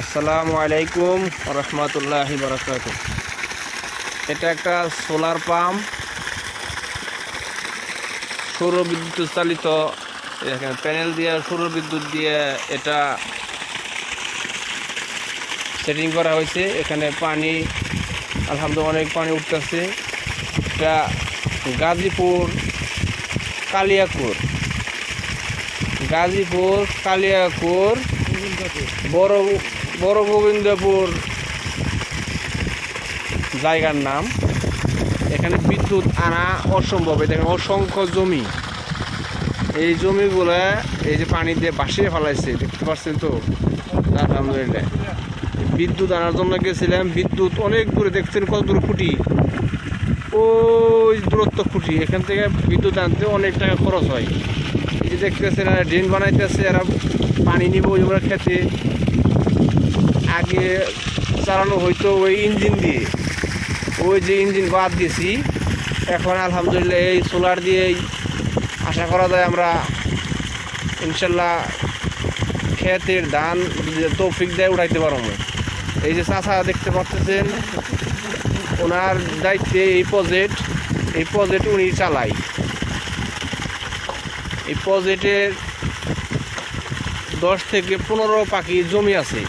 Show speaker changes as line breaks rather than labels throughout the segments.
আসসালামু আলাইকুম রহমতুল্লাহি বারাকাত এটা একটা সোলার পাম্প। সৌর বিদ্যুৎ চালিত প্যানেল দিয়ে সৌর বিদ্যুৎ দিয়ে এটা সেটিং করা হয়েছে। এখানে পানি, আলহামদুলিল্লাহ অনেক পানি উঠতেছে। এটা গাজীপুর কালিয়াকুর। গাজীপুর কালিয়াকুর বড় বড় গোবিন্দপুর জায়গার নাম। এখানে বিদ্যুৎ আনা অসম্ভব। এখানে অসংখ্য জমি। এই জমিগুলো এই যে পানি দিয়ে বাসিয়ে ফেলাইছে, দেখতে পাচ্ছেন তো? আলহামদুলিল্লাহ। বিদ্যুৎ আনার জন্য গেছিলাম। বিদ্যুৎ অনেক দূরে, দেখছেন কত দূর খুঁটি? ওই দূরত্ব খুঁটি। এখান থেকে বিদ্যুৎ আনতে অনেক টাকা খরচ হয়। এই যে দেখতেছেন ড্রেন বানাইতেছে, এরা পানি নিব ওইগুলো খেতে। আগে চালানো হইতো ওই ইঞ্জিন দিয়ে। ওই যে ইঞ্জিন বাদ দিয়েছি। এখন আলহামদুলিল্লাহ এই সোলার দিয়েই আশা করা যায় আমরা ইনশাল্লাহ ক্ষেতের ধান তৌফিক দেয় উঠাইতে পারব। এই যে চাষা দেখতে পাচ্ছেন ওনার দায়িত্বে এই প্রজেক্ট এই প্রজেক্ট উনি চালায়। এই প্রজেক্টের দশ থেকে পনেরো পাখি জমি আছে।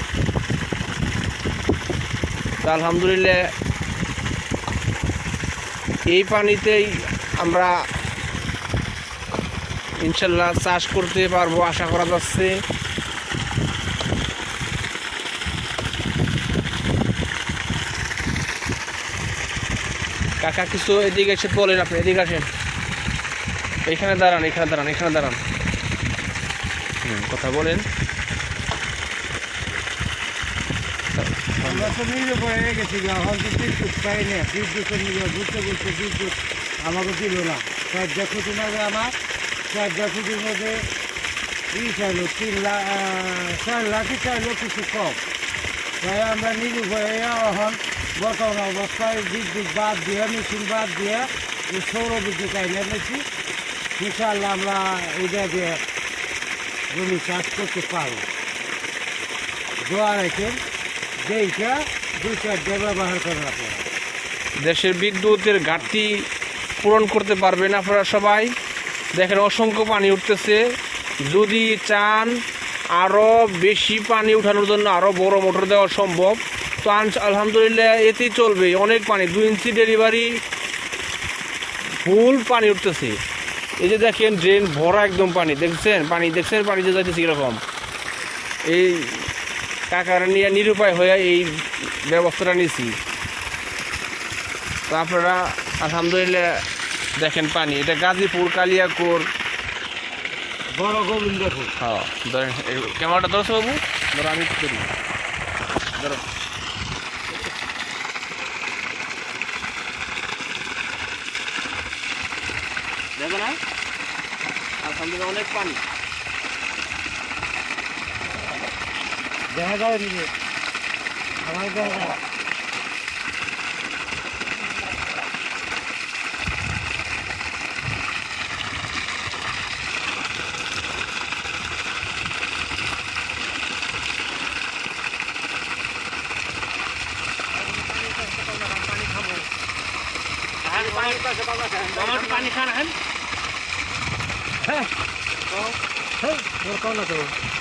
তা আলহামদুলিল্লাহ, এই পানিতেই আমরা ইনশাল্লাহ চাষ করতে পারব, আশা করা যাচ্ছে। কাকা, কিছু এদিকে এসে বলেন আপনি, এদিকে আসেন। এখানে দাঁড়ান এখানে দাঁড়ান এখানে দাঁড়ান। কথা বলেন।
আমরা তো নিরুপায় হয়ে গেছি গা হয়তো বিদ্যুৎ পাই না বিদ্যুতের নিয়ে ঘুরতে ঘুরতে বিদ্যুৎ আমাকে দিল না। চার খুঁটির মধ্যে আমার চার খুঁটির মধ্যে ই চাইলো, তিন লাখ চার লাখই চাইলো কিছু কম। তাই আমরা নিরুপায় হয়ে এখন বর্তমান অবস্থায় বিদ্যুৎ বাদ দিয়ে, মেশিন বাদ দিয়ে সৌর বিদ্যুৎ আইনে নিয়েছি ইনশাআল্লাহ আমরা এটা দিয়ে জমি চাষ করতে পারব। দোয়া রেখেন। যেইটা দুই
দেশের বিদ্যুতের ঘাটতি পূরণ করতে পারবেন আপনারা সবাই। দেখেন অসংখ্য পানি উঠতেছে। যদি চান আরও বেশি পানি উঠানোর জন্য আরও বড় মোটর দেওয়া সম্ভব, তো আলহামদুলিল্লাহ এতেই চলবে। অনেক পানি, দুই ইঞ্চি ডেলিভারি ফুল পানি উঠতেছে। এই যে দেখেন ড্রেন ভরা একদম পানি, দেখছেন? পানি দেখছেন পানি যে যাইতেছে কীরকম? এই কাকারা নিয়ে নিরুপায় হয়ে এই ব্যবস্থাটা নিয়েছি। তো আপনারা আলহামদুলিল্লাহ দেখেন পানি। এটা গাজীপুর কালিয়াকুর।
বড় গোবিন্দপুর
হ্যাঁ ধরেন ক্যামেরাটা ধরছো বাবু। ধরো আমি করি। ধরো। দেখো না? আলহামদুলিল্লাহ অনেক পানি।
দেখা যায় নিজে আমার দেখা যায়।
আমার পানি খান হ্যাঁ?
হ্যাঁ। তোর কোন তো। না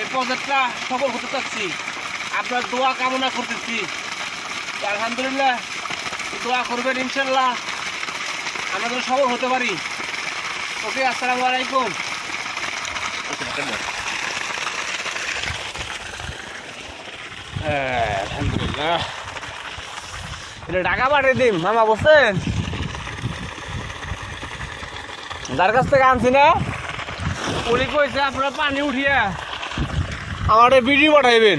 এই প্রজেক্টটা সফল হতে চাচ্ছি। আপনার দোয়া কামনা করতেছি। আলহামদুলিল্লাহ দোয়া করবেন ইনশাল্লাহ আমরা যেন সফল হতে পারি। ওকে আসসালামু আলাইকুম। হ্যাঁ, এটা ঢাকা পাঠিয়ে দিন মামা বলছেন। যার কাছ থেকে আনছি না উনি কইছে আপনারা পানি উঠিয়া আমার ভিডিও পাঠাইবেন।